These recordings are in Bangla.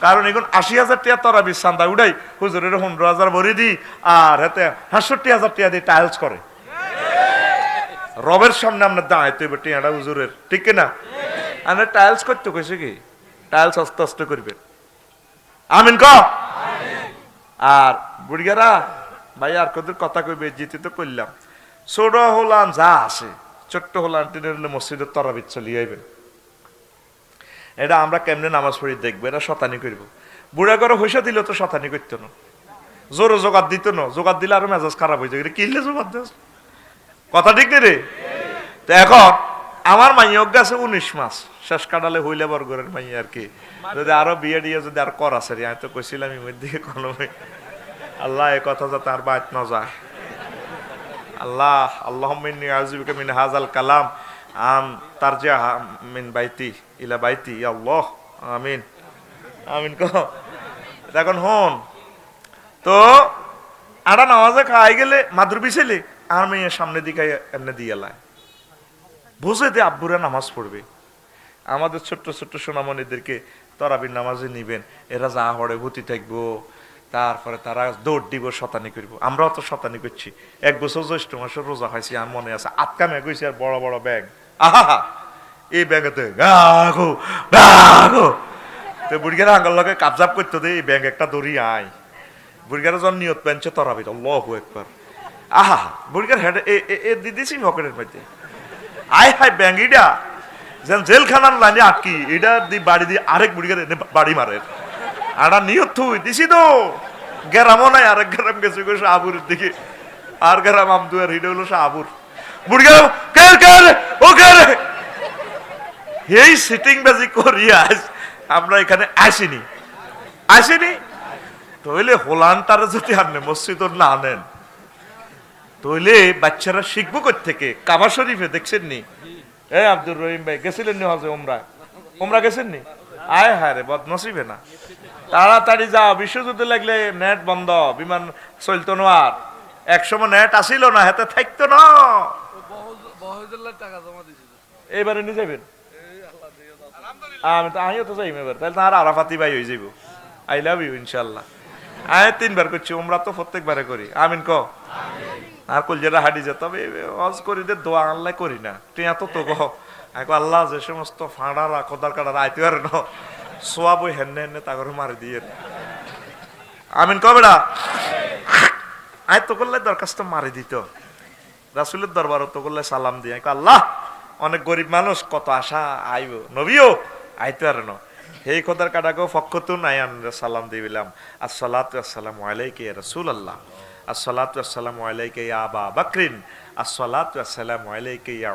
কারণ এখন আশি হাজার টিয়া তরা চান্দা উড়াই। হুজুরের পনেরো হাজার ভরি দি আর হাতে সাতষট্টি হাজার টিয়া দিয়ে টাইলস করে। রবের সামনে আমরা দাঁড়াইতে হবে টিয়াটা হুজুরের ঠিক না আমরা টাইলস করতে কইছে কি? টাইলস আস্তে আস্তে করবে। আমিন ক? আর বুড়িয়ারা ভাই আর কত কথা কইবে জিতে তো করলাম ছোট হলাম যা আছে ছোট্ট হলাম টিনের মসজিদের তরাবিত চলিয়ে আইবেন এটা আমরা কেমনে নামাজ পড়ি দেখব? এটা শতানি করব। বুড়া করে হইসা দিলে তো শতানি করতো না। জোরে জোগাড় দিত না। জোগাড় দিলে আরও মেজাজ খারাপ হয়ে যায় কিনলে জোগাড় দিস কথা ঠিক রে? তো এখন আমার মাইয়া আছে উনিশ মাস। শেষ কাটালে হইলে বরগরের মাইয়া আর কি। যদি আরও বিয়ে দিয়ে যদি আর কর আছে আমি তো কইছিলাম ইমের দিকে কোনো আল্লাহ এ কথা যাতে আর বাদ না যায়। আল্লাহ আল্লাহ মিন্নি আউযুবিকা মিন হাযাল কালাম। আম তারজা মিন বাইতি ইলা বাইতি আল্লাহ আমিন আমিন কহ এখন হন তো, আড়া নামাজে খাই গেলে মাদুর বিছেলে আর মেয়ে সামনে দিকে এমনি দিয়ে লাই। বুঝে দে আব্বুরা নামাজ পড়বে। আমাদের ছোট্ট ছোট্ট সোনামণিদেরকে তরাবির নামাজে নিবেন। এরা যা হড়ে ভূতি থাকব তারপরে তারা দৌড় দিব, শতানি করব। আমরাও তো শতানি করছি। এক বছর জ্যৈষ্ঠ মাসের রোজা খাইছি আমার মনে আছে, আটকা মেঘ হয়েছে, আর বড় বড় ব্যাগ। আহা এই ব্যাগেতে গাগো গাগো। তো বুড়িগার আঙ্গাল লগে কাবজাব করতে দে, এই ব্যাগ একটা দড়ি আয়। বুড়িগার যখন নিয়ত পেনছে তরাবির আল্লাহ একবার। আহা বুড়িগার হেড এ দিদিছি পকেটের মধ্যে। আয় হায় ব্যাঙ্গিটা যেন জেলখানার লাইনে আটকি এটা দি বাড়ি দিয়ে আরেক বুড়িগার বাড়ি মারে। আটা নিয়ত থুই, দিছি তো। গ্রামও নাই, আরেক গ্রাম গেছে গো শাহপুরের দিকে। আর গ্রাম আমদু আর হিডে হলো শাহপুর বুড়িগার, কে কে রে? ও কে রে? এই সিটিং বাজি করিয়া আমরা এখানে আসিনি। আসিনি? তইলে হোলানটার যদি আনে মসজিদ না আনেন, তইলে বাচ্চারা শিখব থেকে কাবা শরীফে দেখছেন নি? এ আব্দুর রহিম ভাই, গেছিলেন নি হজে ওমরা ওমরা গেছেন নি? আয় হায় রে, বদনসিবে না। তাড়াতাড়ি যাও, বিশ্বযুদ্ধ লাগলে নেট বন্ধ, বিমান চলতো না আর। একসময় নেট আসিল না হাতে থাকতো না। টাকা জমা দিছিল এবারে নিয়ে যাবেন আমি তো আমিও তো যাইম এবার। তাহলে তার আরাফাতি ভাই হয়ে যাইব। আই লাভ ইউ ইনশাল্লাহ আমি তিনবার করছি ওমরা তো প্রত্যেকবারে করি। আমিন ক? আর কলজেরা হাঁটি যে তবে হজ করি দে দোয়া আল্লাহ করি না। তুই এত তো কহ আল্লাহ যে সমস্ত ফাঁড়ারা কোদার কাটার আইতে পারে না। সোয়াব ওই হেন্নে হেন্নে তাগরে মারি দিয়ে। আমিন ক বেড়া আয় তো করলে দরখাস্ত মারি দিত। রাসুলের দরবার তো করলে সালাম দিয়ে। আল্লাহ, অনেক গরিব মানুষ, কত আশা, আইব। নবীও, আইতে পারে না। সেই খোদার কাটাকেও ফক্কতুন আয়ান সালাম দিবিলাম আসসালাতু আসসালামু আলাইকা ইয়া রাসূলুল্লাহ। আসসালাতু আসসালামু আলাইকা আবা বাকরিন। আসসালাতু আসসালামু আলাইকা ইয়া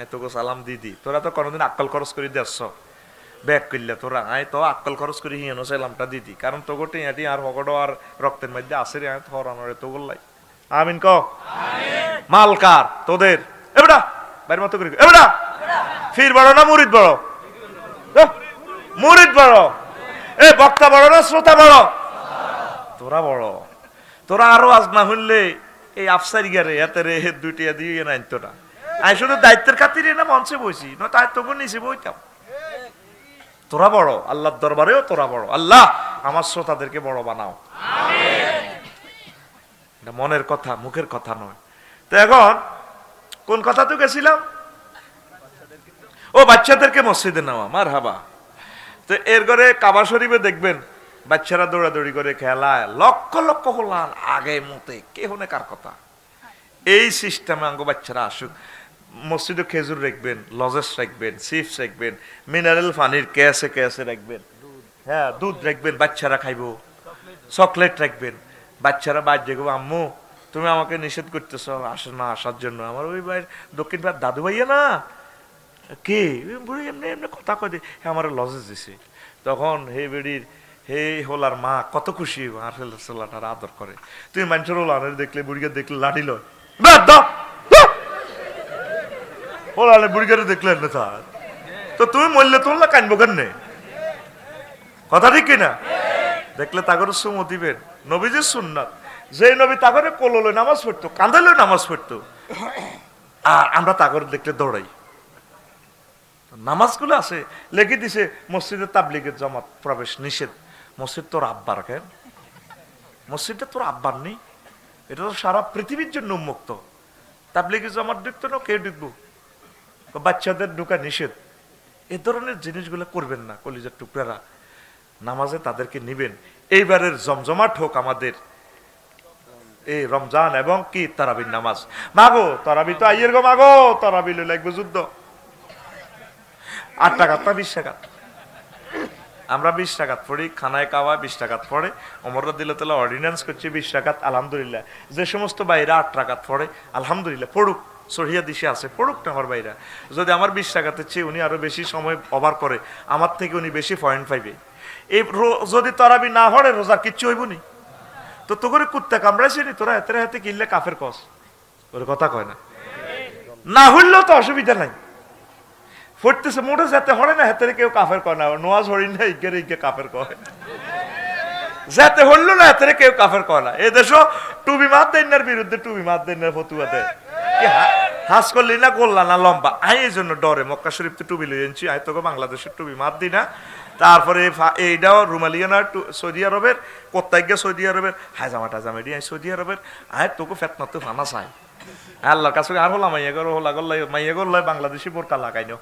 এই তোকে সালাম দিদি তোরা তো কোনোদিন আক্কল খরচ করে দিচ্ছ ব্যাগ করলে তোরা। আয়, তো আক্কল খরচ করে হিয়ানো সালামটা দি দি কারণ তোকে টিয়াটি আর হগড়ো আর রক্তের মধ্যে আসে রে, আয় থরানোরে তো বললাই। আমিন ক মালকার তোদের। এবড়া বাইর মতো করে এবড়া ফির বড় না মুরিদ বড়? মুরিদ বড়। এ, বক্তা বড় না শ্রোতা বড়? তোরা বড়। তোরা আরও আজ না হইলে এই আফসারি গারে, এতে রে দুইটি দিয়ে না তোরা আমি শুধু দায়িত্বের খাতিরে না মঞ্চে বসি না তাই তবু নিচে বইতাম। তোরা বড়, আল্লাহর দরবারেও তোরা বড়। আল্লাহ, আমার শ্রোতাদেরকে বড় বানাও। মনের কথা, মুখের কথা নয়। তো এখন কোন কথা তো গেছিলাম? ও, বাচ্চাদেরকে মসজিদে নেওয়া মার হাবা তো এর ঘরে কাবা শরীফে দেখবেন, বাচ্চারা দৌড়াদৌড়ি করে খেলায়, লক্ষ লক্ষ হলান, আগে মতে কে হনে কার কথা। এই সিস্টেমে আঙ্গ বাচ্চারা আসুক। মসজিদে খেজুর রাখবেন, লজেস রাখবেন, চিপস রাখবেন, মিনারেল পানির ক্যাসে ক্যাসে রাখবেন। হ্যাঁ দুধ রাখবেন, বাচ্চারা খাইবো। চকলেট রাখবেন। বাচ্চারা বাদ দেখব আম্মু। তুমি আমাকে নিষেধ করতেছ আসে, না আসার জন্য। আমার ওই ভাইয়ের দক্ষিণ ভাই দাদু ভাইয়া না? কে? বুড়ি এমনি এমনি কথা কয় হ্যাঁ আমার লজেস দিছে। তখন হে বেড়ির, হে হোলার মা, কত খুশি আর আদর করে। তুমি মানুষের হোলানের দেখলে, বুড়িকে দেখলে লাঠিল হোলানে বুড়িকে দেখলে না তো তুমি মরলে তোমরা কানবো কেন কথা ঠিক কিনা? দেখলে তাগর সুমো দিবেন নবীজির সুন্নাত। যে নবী তাগরে কোললে নামাজ পড়তো কাঁদালে নামাজ পড়তো, আর আমরা তাগর দেখলে দৌড়াই। নামাজগুলো আছে লেখে দিছে মসজিদে তাবলিগের জমাত, প্রবেশ নিষেধ। মসজিদ তোর আব্বার, কেন? মসজিদটা তোর আব্বার নেই। এটা তো সারা পৃথিবীর জন্য উন্মুক্ত। তাবলিগের জমাত ঢুকতো না, কে ঢুকবো বাচ্চাদের ঢুকা নিষেধ। এ ধরনের জিনিসগুলো করবেন না কলিজার টুকরারা। নামাজে তাদেরকে নিবেন। এইবারের জমজমাট হোক আমাদের এই রমজান এবং কি তারাবির নামাজ। মাগো, তারাবি তো আইয়ের গো মাগো, তারাবি লাগবে যুদ্ধ। আট টাকা তা বিশ টাকা আমরা বিশ টাকাত পড়ি, খানায় কাওয়া বিশ টাকাত পড়ে অমররা দিলে তাহলে অর্ডিন্যান্স করছি বিশ টাকাত, আলহামদুলিল্লাহ। যে সমস্ত বাইরা আট টাকাত পড়ে, আলহামদুলিল্লাহ, পড়ুক সরিয়া দিশে আছে, পড়ুক না আমার বাইরা। যদি আমার বিশ টাকাতে চেয়ে উনি আরও বেশি সময় অভার করে, আমার থেকে উনি বেশি পয়েন্ট পাইবে। এই যদি তরাবি না হরে রোজার কিচ্ছু হইব নি তো তো করে কুত্তা কামড়াইছে নি তোরা হাতে হাতে কিনলে কাফের কস। ওর কথা কয় না। না হইলেও তো অসুবিধা নাই। ফুটতেছে মোটে যাতে হরে না হাতে কেউ কাফের কয় না। নোয়াজ হরি না ইজ্ঞের ইজ্ঞে কাফের কয়। যাতে হইল না হাতে কেউ কাফের কয় না। এ দেশ টুবি মাত দেন্নার বিরুদ্ধে টুবি মাত দেন্নার ফতুয়া দেয়। হাস করলি না, গোল্লা না লম্বা। আই এই জন্য ডরে। মক্কা শরীফ তো টুবি লই আনছি আই তোকে বাংলাদেশের টুবি মাত দি না। তারপরে এইটাও রুমালিয়ানা টু- সৌদি আরবের গিয়ে সৌদি আরবের। হাজামা টাজামা আই সৌদি আরবের। আয়, তোকে ফেতনা তো ফানা চাই। আল্লাহর কাছে আর হলা মাইয়া গর, হলা গল্লাই, মাইয়া গল্লাই, বাংলাদেশি বোরকা লাগাই নো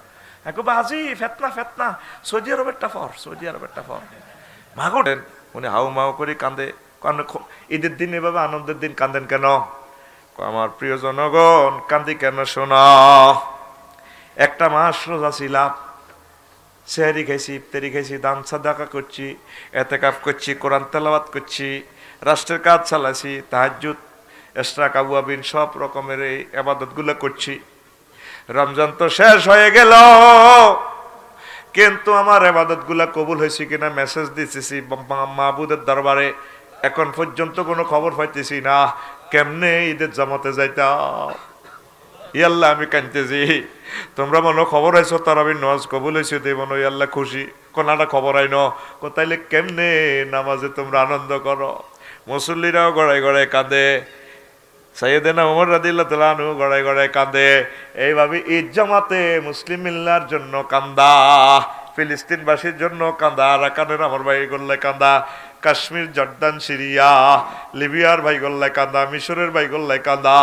একো বাজি, ফেতনা ফেতনা। সৌদি আরবের টাফর সৌদি আরবের টাফর মাগোটেন উনি হাউ মাউ করে কান্দে কান্দে ঈদের দিন এভাবে আনন্দের দিন কান্দেন কেন? আমার প্রিয় জনগণ, কান্দি কেন শোনা? একটা মাস রোজা ছিলাম। সেহারি খাইছি ইফতারি খাইছি দান সাদাকা করছি এতে কাপ করছি কোরআন তেলাওয়াত করছি রাষ্ট্রের কাজ চালাইছি তাহাজুদ এক্সট্রা কাবুয়াবিন সব রকমের এই আবাদতগুলো করছি রমজান তো শেষ হয়ে গেল কিন্তু আমার আবাদতগুলা কবুল হয়েছে কিনা মেসেজ দিতেছি মাহবুদের দরবারে এখন পর্যন্ত কোনো খবর পাইতেছি না কেমনে ঈদের জামাতে যাইতাম ইয়াল্লাহ, আমি কানতেছি তোমরা মনে খবর আইছো তারাবি নজ কবুল হয়েছে দে হয় আল্লাহ খুশি। কোনাটা খবর আইন, কোথাইলে কেমনে নামাজে তোমরা আনন্দ করো? মুসল্লিরাও গড়াই গড়াই কাঁদে। সাইয়েদেনা ওমর রাদিল্লাহ তালানু গড়াই গড়াই কাঁদে। এইভাবে ঈদ জামাতে মুসলিম মিল্লার জন্য কান্দা, ফিলিস্তিনবাসীর জন্য কান্দা, আরাকানের আমার ভাই গল্লায় কান্দা, কাশ্মীর, জর্দান, সিরিয়া, লিবিয়ার ভাই গল্লায় কান্দা, মিশরের ভাই গল্লায় কান্দা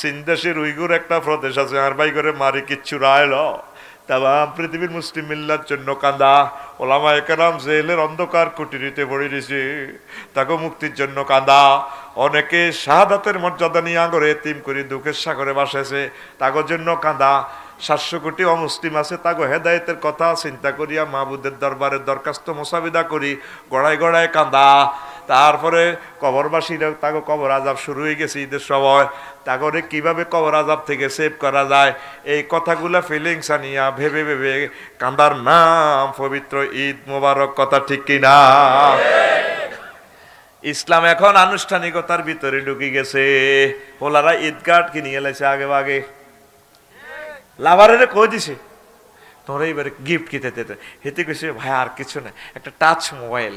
সিনদেশের উইগুর একটা প্রদেশ আছে আর ভাই করে মারি কিচ্ছু রায়ল তাম পৃথিবীর মুসলিম মিল্লার জন্য কান্দা। ওলামা একরাম জেলের অন্ধকার কুটিরিতে পড়ে দিছে তাকে মুক্তির জন্য কান্দা। অনেকে শাহাদাতের মর্যাদা নিয়ে আগরে তিম করি দুঃখের সাগরে বাসেছে তাগর জন্য কান্দা। সাতশো কোটি অমুসলিম আছে, তাগো হেদায়েতের কথা চিন্তা করিয়া মাহবুদের দরবারে দরখাস্ত মোসাবিদা করি গড়ায় গড়ায় কান্দা। তারপরে কবরবাসীরা, তাগো কবর আজাব শুরু হয়ে গেছে ঈদের সময়। তাগরে কীভাবে কবর আজাব থেকে সেভ করা যায়? এই কথাগুলা ফিলিংস আনিয়া ভেবে ভেবে কান্দার নাম পবিত্র ঈদ মোবারক কথা ঠিক কিনা ইসলাম এখন আনুষ্ঠানিকতার ভিতরে ঢুকে গেছে। ওলারা ঈদগাট কিনে এলাইছে আগে আগে লাভারে কই দিছে? তোরা এবারে গিফট কিতে দিতে হেতে কইছে, ভাই, আর কিছু না। একটা টাচ মোবাইল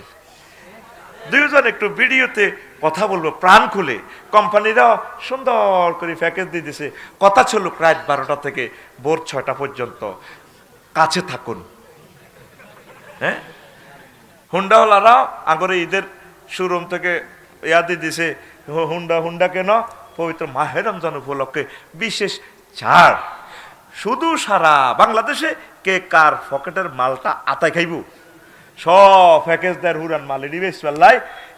দুইজন একটু ভিডিওতে কথা বলব, প্রাণ খুলে। কোম্পানিরা সুন্দর করে প্যাকেজ দিয়ে দিছে। কথা ছিল রাত বারোটা থেকে ভোর ছয়টা পর্যন্ত। কাছে থাকুন। হ্যাঁ? হুন্ডাওয়ালারা আগরে ঈদের শোরুম থেকে ইয়াদি দিছে হুন্ডা হুন্ডা কেন? পবিত্র মাহের রমজান উপলক্ষে বিশেষ ছাড়। শুধু সারা বাংলাদেশে কে কার পকেটের মালটা আতায় খাইব? সব প্যাকেজ দেয় হুরান মাল এডি বেশ পাল্লাই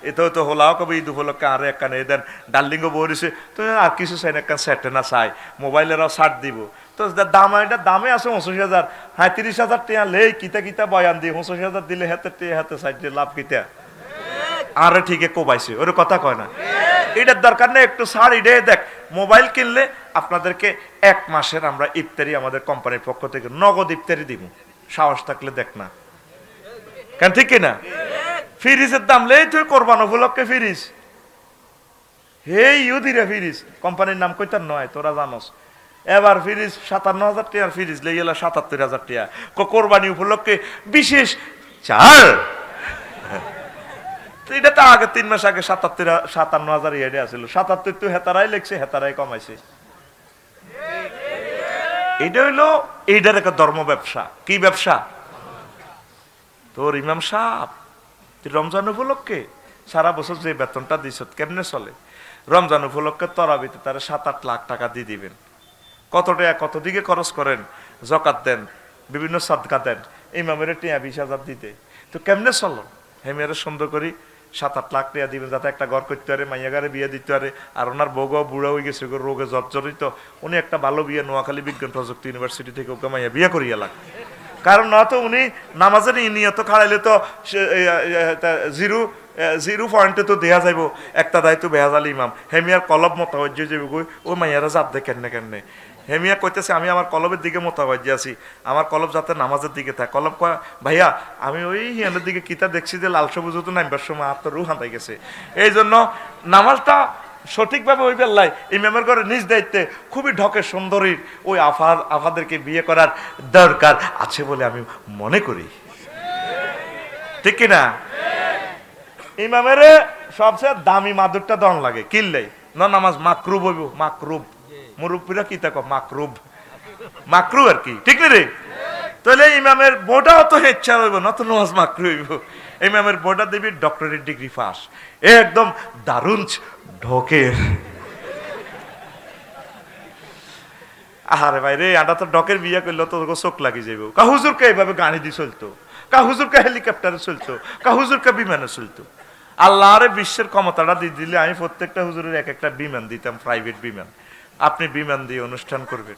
এতে তো হলাও কবে ঈদ উপলক্ষে আর একখানে দেন। ডার্লিংও বলেছে তো আর কিছু চাই না, একখান সেটে না চাই। মোবাইলেরও ছাড় দিব। তো দাম, এটা দামে আছে পঁচিশ হাজার। হ্যাঁ তিরিশ হাজার টিয়া লেই, কিতা কিতা বয়ান দিয়ে পঁচিশ হাজার দিলে হাতে টিয়া, হাতে সাইড লাভ কিতা? আরে ঠিকই কোবাইছে, ওর কথা কয় না। এটার দরকার নেই, একটু ছাড় ইডে দেখ। মোবাইল কিনলে আপনাদেরকে এক মাসের আমরা ইফতারি আমাদের কোম্পানির পক্ষ থেকে, নগদ ইফতারি দিব। সাহস থাকলে দেখ না। কেন ঠিক কিনা? ফ্রিজের দাম লেই তুই কোরবান উপলক্ষে ফ্রিজ হে ইউদিরে ফ্রিজ কোম্পানির নাম কইতার নয়, তোরা জানোস। এবার ফ্রিজ সাতান্ন হাজার টিয়ার ফ্রিজ লেগে গেল সাতাত্তর হাজার টিয়া। ক- কোরবানি উপলক্ষে বিশেষ চার এটা তো আগে তিন মাস আগে সাতাত্তর সাতান্ন হাজার ইয়ে আসছিল সাতাত্তর তো হেতারাই লেখছে, হেতারাই কমাইছে। এটা হইল এইটার একটা ধর্ম ব্যবসা। কি ব্যবসা? তোর ইমাম সাহেব, তুই রমজান উপলক্ষে সারা বছর যে বেতনটা দিছ, কেমনে চলে? রমজান উপলক্ষে তরাবিতে তারা সাত আট লাখ টাকা দিয়ে দিবেন। কত টাকা, কত দিকে খরচ করেন? জকাত দেন, বিভিন্ন সাদকা দেন, ইমামের টিয়া বিশ হাজার দিতে। তো কেমনে চলো? হেমিয়ারে সুন্দর করি, সাত আট লাখ টাকা দিবেন যাতে একটা ঘর করতে পারে মাইয়াগারে বিয়ে দিতে পারে, আর ওনার বউগাও বুড়া হয়ে গেছে রোগে জর্জরিত। উনি একটা ভালো বিয়ে, নোয়াখালী বিজ্ঞান প্রযুক্তি ইউনিভার্সিটি থেকে ওকে মাইয়া বিয়ে করিয়া লাগ। কারণ না তো উনি নামাজের নিয়ত খাড়াইলে তো জিরো জিরো পয়েন্টে তো দেয়া যাইব। একটা দায়িত্ব বেহাজাল ইমাম। হেমিয়ার কলব মোতাবজ্য যাবে গই ওই মাইয়ারা জাপ দে কেন কেন হেমিয়া কইতেছে, আমি আমার কলবের দিকে মোতাবজ্য আছি। আমার কলব যাতে নামাজের দিকে থাকে। কলব কয়, ভাইয়া, আমি ওই হিয়ানের দিকে কিতা দেখছি যে লাল সবুজ তো নামবার সময় আপনার হাঁটাই গেছে। এই জন্য নামাজটা সঠিকভাবে ওই বেল্লাই ইমামের ঘরে নিজ দায়িত্বে খুবই ঢকে সুন্দরী ওই আফার আফাদেরকে বিয়ে করার দরকার আছে বলে আমি মনে করি। ঠিক কিনা ইমামের সবচেয়ে দামি মাদুরটা দন লাগে কিনলে ন, নামাজ মাকরুব হইব, মাকরুব। মুরব্বীরা কি তাকো মাকরুব। মাকরু আর কি, ঠিক না রে? তাহলে ইমামের বোর্ডা অত ইচ্ছা হইব না তো নামাজ মাকরু হইব। ইমামের বোর্ডা দিবি ডক্টরেট ডিগ্রি পাস। একদম দারুণ ঢোকের আরে ভাই রে আটা তো ডকের বিয়ে করলে তো চোখ লাগি যাইব। কা হুজুরকে এইভাবে গাড়ি দিয়ে চলতো? কা হুজুরকে হেলিকপ্টারে চলতো? কা হুজুরকে বিমানে চলতো? আল্লাহরে বিশ্বের ক্ষমতাটা দিয়ে দিলে আমি প্রত্যেকটা হুজুরের এক একটা বিমান দিতাম প্রাইভেট বিমান। আপনি বিমান দিয়ে অনুষ্ঠান করবেন।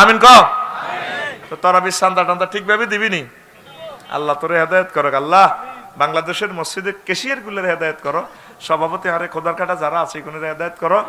আমিন ক? তো তোরা বিশ্বান্তা টান্দা ঠিকভাবে দিবিনি? আল্লাহ তোরে হেদায়ত করো আল্লাহ। বাংলাদেশের মসজিদে কেশিয়ার গুলের হেদায়ত করো। সভাপতি হারে খোদার কাটা যারা আছে, এগুলোর হেদায়ত করো।